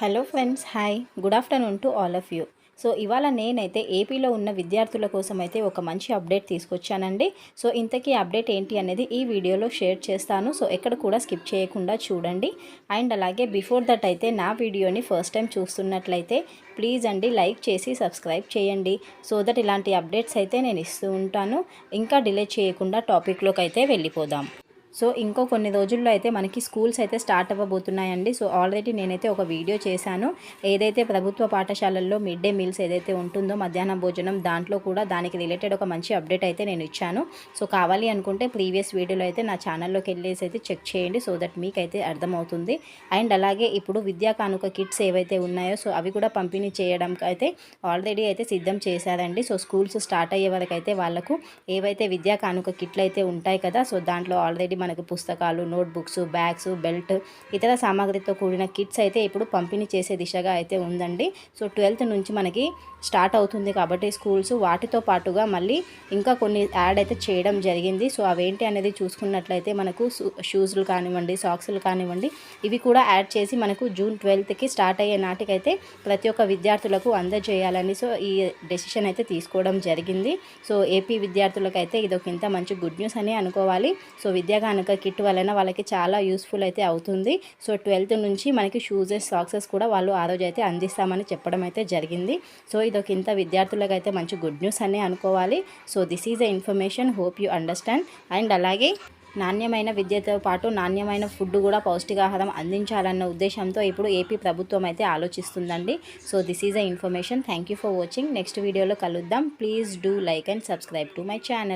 Hello friends hi. Good afternoon to all of you. So ఇవాళ నేనైతే ఏపీలో ఉన్న విద్యార్థుల కోసం అయితే ఒక మంచి అప్డేట్ తీసుకొచ్చానండి. సో ఇంతకీ అప్డేట్ ఏంటి అనేది ఈ వీడియోలో షేర్ చేస్తాను. సో ఎక్కడ కూడా స్కిప్ చేయకుండా చూడండి. అండ్ అలాగే బిఫోర్ దట్ అయితే నా వీడియోని ఫస్ట్ టైం చూస్తున్నట్లయితే ప్లీజ్ అండి లైక్ చేసి సబ్స్క్రైబ్ చేయండి. సో దట్ ఇలాంటి అప్డేట్స్ అయితే నేను ఇస్తూ ఉంటాను. ఇంకా డిలే చేయకుండా టాపిక్లోకి అయితే వెళ్ళిపోదాం. సో ఇంకో కొన్ని రోజుల్లో అయితే మనకి స్కూల్స్ అయితే స్టార్ట్ అవ్వబోతున్నాయండి. సో ఆల్రెడీ నేనైతే ఒక వీడియో చేశాను. ఏదైతే ప్రభుత్వ పాఠశాలల్లో మిడ్ డే మీల్స్ ఏదైతే ఉంటుందో మధ్యాహ్న భోజనం దాంట్లో కూడా దానికి రిలేటెడ్ ఒక మంచి అప్డేట్ అయితే నేను ఇచ్చాను. సో కావాలి అనుకుంటే ప్రీవియస్ వీడియోలో అయితే నా ఛానల్లోకి వెళ్ళేసి అయితే చెక్ చేయండి. సో దట్ మీకైతే అర్థమవుతుంది. అండ్ అలాగే ఇప్పుడు విద్యా కానుక కిట్స్ ఏవైతే ఉన్నాయో సో అవి కూడా పంపిణీ చేయడానికి అయితే ఆల్రెడీ అయితే సిద్ధం చేశారండి. సో స్కూల్స్ స్టార్ట్ అయ్యే వరకు అయితే వాళ్ళకు ఏవైతే విద్యా కానుక కిట్లు అయితే ఉంటాయి కదా సో దాంట్లో ఆల్రెడీ మనకి పుస్తకాలు నోట్బుక్స్ బ్యాగ్స్ బెల్ట్ ఇతర సామాగ్రితో కూడిన కిట్స్ అయితే ఇప్పుడు పంపిణీ చేసే దిశగా అయితే ఉందండి. సో ట్వెల్త్ నుంచి మనకి స్టార్ట్ అవుతుంది కాబట్టి స్కూల్స్ వాటితో పాటుగా మళ్ళీ ఇంకా కొన్ని యాడ్ అయితే చేయడం జరిగింది. సో అవేంటి అనేది చూసుకున్నట్లయితే మనకు షూస్లు కానివ్వండి సాక్స్లు కానివ్వండి ఇవి కూడా యాడ్ చేసి మనకు జూన్ ట్వెల్త్కి స్టార్ట్ అయ్యే నాటికైతే ప్రతి ఒక్క విద్యార్థులకు అందజేయాలని సో ఈ డెసిషన్ అయితే తీసుకోవడం జరిగింది. సో ఏపీ విద్యార్థులకు అయితే ఇది ఒక ఇంత మంచి గుడ్ న్యూస్ అని అనుకోవాలి. సో విద్యా కానుక కిట్ వలన వాళ్ళకి చాలా యూస్ఫుల్ అయితే అవుతుంది. సో ట్వెల్త్ నుంచి మనకి షూజెస్ సాక్సెస్ కూడా వాళ్ళు ఆ రోజు అయితే అందిస్తామని చెప్పడం అయితే జరిగింది. సో ఇది ఒక ఇంత విద్యార్థులకు అయితే మంచి గుడ్ న్యూస్ అనే అనుకోవాలి. So this is a information. Hope you understand. And అలాగే నాణ్యమైన విద్యతో పాటు నాణ్యమైన ఫుడ్ కూడా పౌష్టికాహారం అందించాలన్న ఉద్దేశంతో ఇప్పుడు ఏపీ ప్రభుత్వం అయితే ఆలోచిస్తుందండి. So this is a information. Thank you for watching. Next వీడియోలో కలుద్దాం. Please do like and subscribe to my channel.